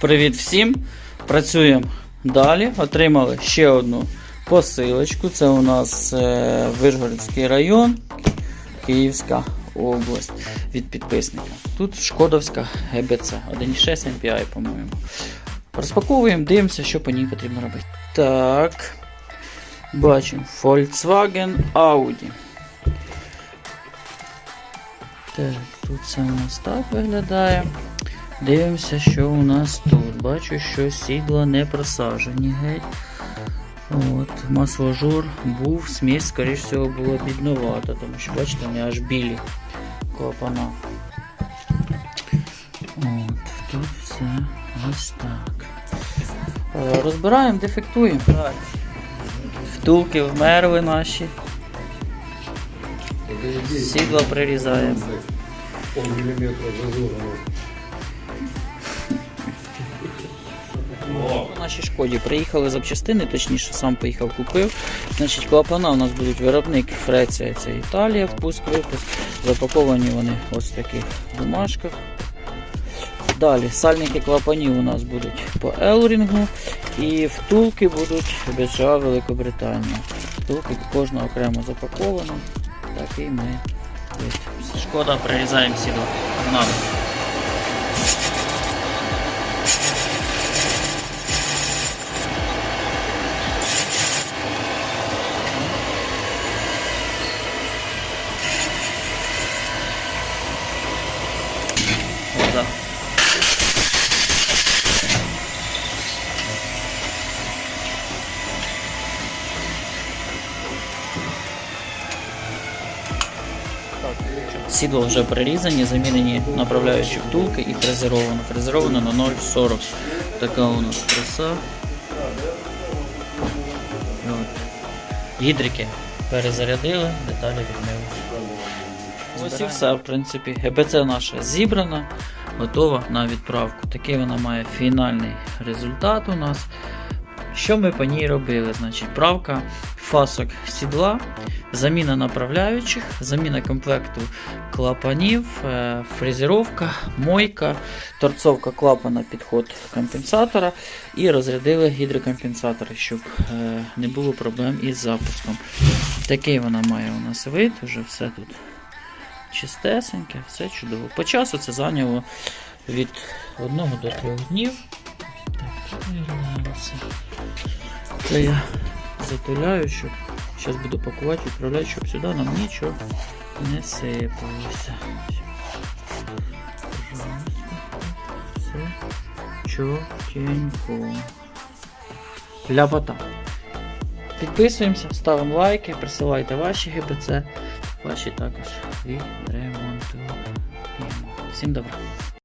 Привіт всім! Працюємо далі. Отримали ще одну посилочку. Це у нас е, Вишгородський район, Київська область від підписника. Тут Шкодовська ГБЦ 1.6 MPI, по-моєму. Розпаковуємо, дивимося, що по ній потрібно робити. Так. Бачимо Volkswagen Audi. Так, тут це у нас так виглядає. Дивимося, що у нас тут. Бачу, що сідла не просажені геть. От, Масложор був, смесь, скоріш всього, була бідновата, тому що, бачите, вони аж білі клапана. От, тут все ось так. Е, Розбираємо, дефектуємо. Втулки вмерли наші. Сідла прирізаємо. Нашій шкоді приїхали запчастини, точніше сам поїхав купив. Значить, клапана у нас будуть виробник Фреція, це Італія, впуск випуск. Запаковані вони ось в таких бумажках. Далі сальники клапанів у нас будуть по Елрінгу і втулки будуть БЧА Великобританія. Втулки кожна окремо запакована. Так і ми. Шкода, прирізаємо сідло. Нам. Вода. Сідло вже прирізані, замінені направляючі втулки і фрезеровано. Фрезеровано на 0,40. Така у нас краса. Гідрики перезарядили, деталі відмили. Ось і все, в принципі. ГБЦ наша зібрана, готова на відправку. Такий вона має фінальний результат у нас. Що ми по ній робили? Значить, правка фасок сідла, заміна направляючих, заміна комплекту клапанів, е, фрезеровка, мойка, торцовка клапана, підход компенсатора і розрядили гідрокомпенсатори, щоб е, не було проблем із запуском. Такий вона має у нас вид, вже все тут чистесеньке, все чудово. По часу це зайняло від 1 до 3 днів. Це? Я затуляю, щоб зараз буду пакувати, відправляти, щоб сюди нам нічого не сипалося. Все чотенько. Ляпота. Підписуємося, ставимо лайки, присилайте ваші ГБЦ, ваші також і ремонтуємо. Всім добра.